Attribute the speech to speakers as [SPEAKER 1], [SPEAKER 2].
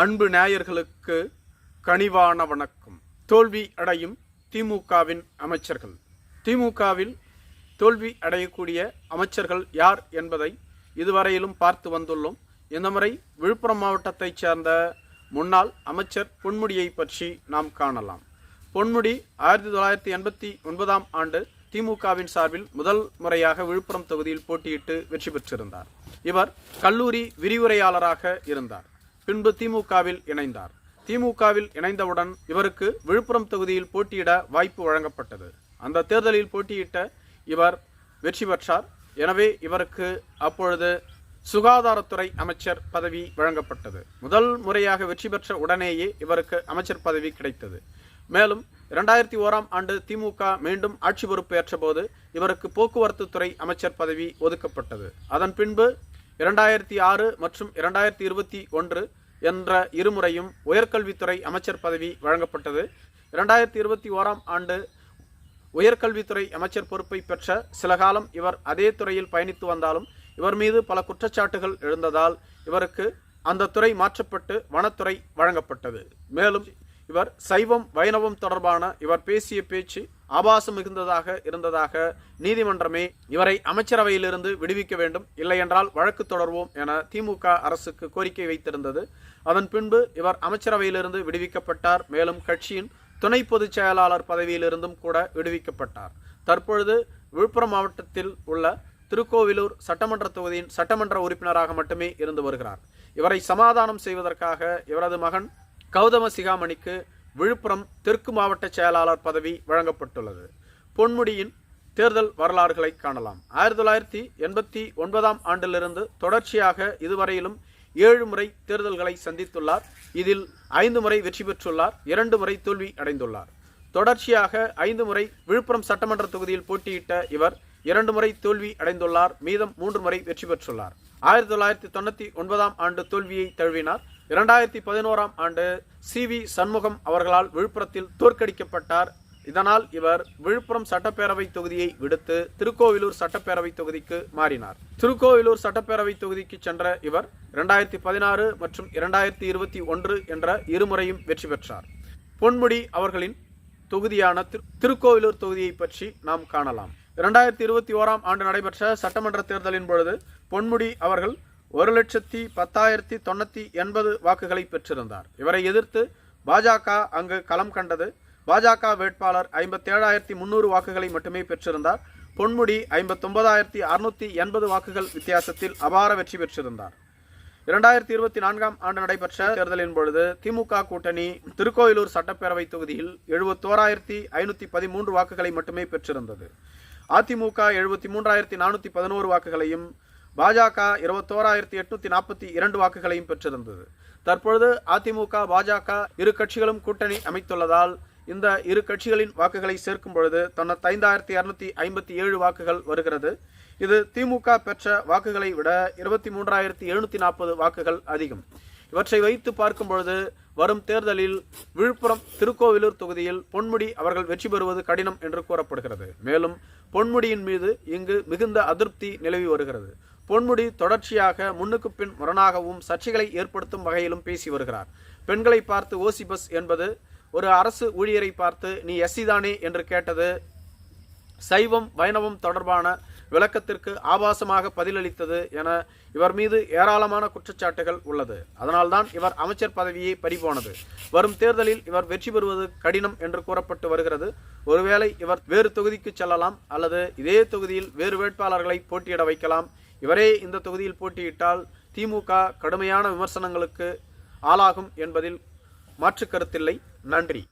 [SPEAKER 1] அன்பு நேயர்களுக்கு கனிவான வணக்கம் தோல்வி அடையும் திமுகவின் அமைச்சர்கள் திமுகவில் தோல்வி அடையக்கூடிய அமைச்சர்கள் யார் என்பதை இதுவரையிலும் பார்த்து வந்துள்ளோம் இந்த முறை விழுப்புரம் மாவட்டத்தைச் சேர்ந்த முன்னாள் அமைச்சர் பொன்முடியை பற்றி நாம் காணலாம் பொன்முடி ஆயிரத்தி தொள்ளாயிரத்தி எண்பத்தி ஒன்பதாம் ஆண்டு திமுகவின் சார்பில் முதல் முறையாக விழுப்புரம் தொகுதியில் போட்டியிட்டு வெற்றி பெற்றிருந்தார் இவர் கல்லூரி விரிவுரையாளராக இருந்தார் பின்பு திமுகவில் இணைந்தார் திமுகவில் இணைந்தவுடன் இவருக்கு விழுப்புரம் தொகுதியில் போட்டியிட வாய்ப்பு வழங்கப்பட்டது அந்த தேர்தலில் போட்டியிட்ட இவர் வெற்றி பெற்றார் எனவே இவருக்கு அப்பொழுது சுகாதாரத்துறை அமைச்சர் பதவி வழங்கப்பட்டது முதல் முறையாக வெற்றி பெற்ற உடனேயே இவருக்கு அமைச்சர் பதவி கிடைத்தது மேலும் இரண்டாயிரத்தி ஓராம் ஆண்டு திமுக மீண்டும் ஆட்சி பொறுப்பு போது இவருக்கு போக்குவரத்து துறை அமைச்சர் பதவி ஒதுக்கப்பட்டது அதன் பின்பு இரண்டாயிரத்தி ஆறு மற்றும் இரண்டாயிரத்தி இருபத்தி ஒன்று என்ற இருமுறையும் உயர்கல்வித்துறை அமைச்சர் பதவி வழங்கப்பட்டது இரண்டாயிரத்தி இருபத்தி ஓராம் ஆண்டு உயர்கல்வித்துறை அமைச்சர் பொறுப்பை பெற்ற சில காலம் இவர் அதே துறையில் பயணித்து வந்தாலும் இவர் மீது பல குற்றச்சாட்டுகள் எழுந்ததால் இவருக்கு அந்த துறை மாற்றப்பட்டு வனத்துறை வழங்கப்பட்டது மேலும் இவர் சைவம் வைணவம் தொடர்பான இவர் பேசிய பேச்சு ஆபாசம் மிகுந்ததாக இருந்ததாக நீதிமன்றமே இவரை அமைச்சரவையிலிருந்து விடுவிக்க வேண்டும் இல்லையென்றால் வழக்கு தொடர்வோம் என திமுக அரசுக்கு கோரிக்கை வைத்திருந்தது அதன் பின்பு இவர் அமைச்சரவையிலிருந்து விடுவிக்கப்பட்டார் மேலும் கட்சியின் துணை பொதுச் செயலாளர் பதவியிலிருந்தும் கூட விடுவிக்கப்பட்டார் தற்பொழுது விழுப்புரம் மாவட்டத்தில் உள்ள திருக்கோவிலூர் சட்டமன்ற தொகுதியின் சட்டமன்ற உறுப்பினராக மட்டுமே இருந்து வருகிறார் இவரை சமாதானம் செய்வதற்காக இவரது மகன் கௌதம சிகாமணிக்கு விழுப்புரம் தெற்கு மாவட்ட செயலாளர் பதவி வழங்கப்பட்டுள்ளது பொன்முடியின் தேர்தல் வரலாறுகளை காணலாம் ஆயிரத்தி தொள்ளாயிரத்தி எண்பத்தி ஒன்பதாம் ஆண்டிலிருந்து தொடர்ச்சியாக இதுவரையிலும் ஏழு முறை தேர்தல்களை சந்தித்துள்ளார் இதில் ஐந்து முறை வெற்றி பெற்றுள்ளார் இரண்டு முறை தோல்வி அடைந்துள்ளார் தொடர்ச்சியாக ஐந்து முறை விழுப்புரம் சட்டமன்ற தொகுதியில் போட்டியிட்ட இவர் இரண்டு முறை தோல்வி அடைந்துள்ளார் மீதம் மூன்று முறை வெற்றி பெற்றுள்ளார் ஆயிரத்தி தொள்ளாயிரத்தி தொண்ணூற்றி ஒன்பதாம் ஆண்டு தோல்வியை தழுவினார் இரண்டாயிரத்தி பதினோராம் ஆண்டு சி வி சண்முகம் அவர்களால் விழுப்புரத்தில் தோற்கடிக்கப்பட்டார் இதனால் இவர் விழுப்புரம் சட்டப்பேரவை தொகுதியை விடுத்து திருக்கோவிலூர் சட்டப்பேரவை தொகுதிக்கு மாறினார் திருக்கோவிலூர் சட்டப்பேரவை தொகுதிக்கு சென்ற இவர் இரண்டாயிரத்தி பதினாறு மற்றும் இரண்டாயிரத்தி இருபத்தி ஒன்று என்ற இருமுறையும் வெற்றி பெற்றார் பொன்முடி அவர்களின் தொகுதியான திருக்கோவிலூர் தொகுதியை பற்றி நாம் காணலாம் இரண்டாயிரத்தி இருபத்தி ஓராம் ஆண்டு நடைபெற்ற சட்டமன்ற தேர்தலின் பொழுது பொன்முடி அவர்கள் ஒரு லட்சத்தி பத்தாயிரத்தி தொண்ணூற்றி எண்பது வாக்குகளை பெற்றிருந்தார் இவரை எதிர்த்து பாஜக அங்கு களம் கண்டது பாஜக வேட்பாளர் ஐம்பத்தேழாயிரத்தி முந்நூறு வாக்குகளை மட்டுமே பெற்றிருந்தார் பொன்முடி ஐம்பத்தொன்பதாயிரத்தி அறுநூற்றி எண்பது வாக்குகள் வித்தியாசத்தில் அபார வெற்றி பெற்றிருந்தார் இரண்டாயிரத்தி இருபத்தி நான்காம் ஆண்டு நடைபெற்ற தேர்தலின் பொழுது திமுக கூட்டணி திருக்கோயிலூர் சட்டப்பேரவை தொகுதியில் எழுபத்தோராயிரத்தி ஐநூற்றி பதிமூன்று வாக்குகளை மட்டுமே பெற்றிருந்தது அதிமுக எழுபத்தி மூன்றாயிரத்தி நானூற்றி பதினோரு வாக்குகளையும் பாஜக இருபத்தோராயிரத்தி எட்நூத்தி நாற்பத்தி இரண்டு வாக்குகளையும் பெற்றிருந்தது தற்பொழுது அதிமுக பாஜக இரு கட்சிகளும் கூட்டணி அமைத்துள்ளதால் இந்த இரு கட்சிகளின் வாக்குகளை சேர்க்கும் பொழுது ஐந்தாயிரத்தி இருநூத்தி ஐம்பத்தி ஏழு வாக்குகள் வருகிறது இது திமுக பெற்ற வாக்குகளை விட இருபத்தி மூன்றாயிரத்தி எழுநூத்தி நாற்பது வாக்குகள் அதிகம் இவற்றை வைத்து பார்க்கும் பொழுது வரும் தேர்தலில் விழுப்புரம் திருக்கோவிலூர் தொகுதியில் பொன்முடி அவர்கள் வெற்றி பெறுவது கடினம் என்று கூறப்படுகிறது மேலும் பொன்முடியின் மீது இங்கு மிகுந்த அதிருப்தி நிலவி வருகிறது பொன்முடி தொடர்ச்சியாக முன்னுக்கு பின் முரணாகவும் சர்ச்சைகளை ஏற்படுத்தும் வகையிலும் பேசி வருகிறார் பெண்களை பார்த்து ஓசி பஸ் என்பது ஒரு அரசு ஊழியரை பார்த்து நீ எஸ்சி தானே என்று கேட்டது சைவம் வைணவம் தொடர்பான விளக்கத்திற்கு ஆபாசமாக பதிலளித்தது என இவர் மீது ஏராளமான குற்றச்சாட்டுகள் உள்ளது அதனால்தான் இவர் அமைச்சர் பதவியை பறிபோனது வரும் தேர்தலில் இவர் வெற்றி பெறுவது கடினம் என்று கூறப்பட்டு வருகிறது ஒருவேளை இவர் வேறு தொகுதிக்கு செல்லலாம் அல்லது இதே தொகுதியில் வேறு வேட்பாளர்களை போட்டியிட வைக்கலாம் இவரே இந்த தொகுதியில் போட்டியிட்டால் திமுக கடுமையான விமர்சனங்களுக்கு ஆளாகும் என்பதில் மாற்று கருத்தில்லை நன்றி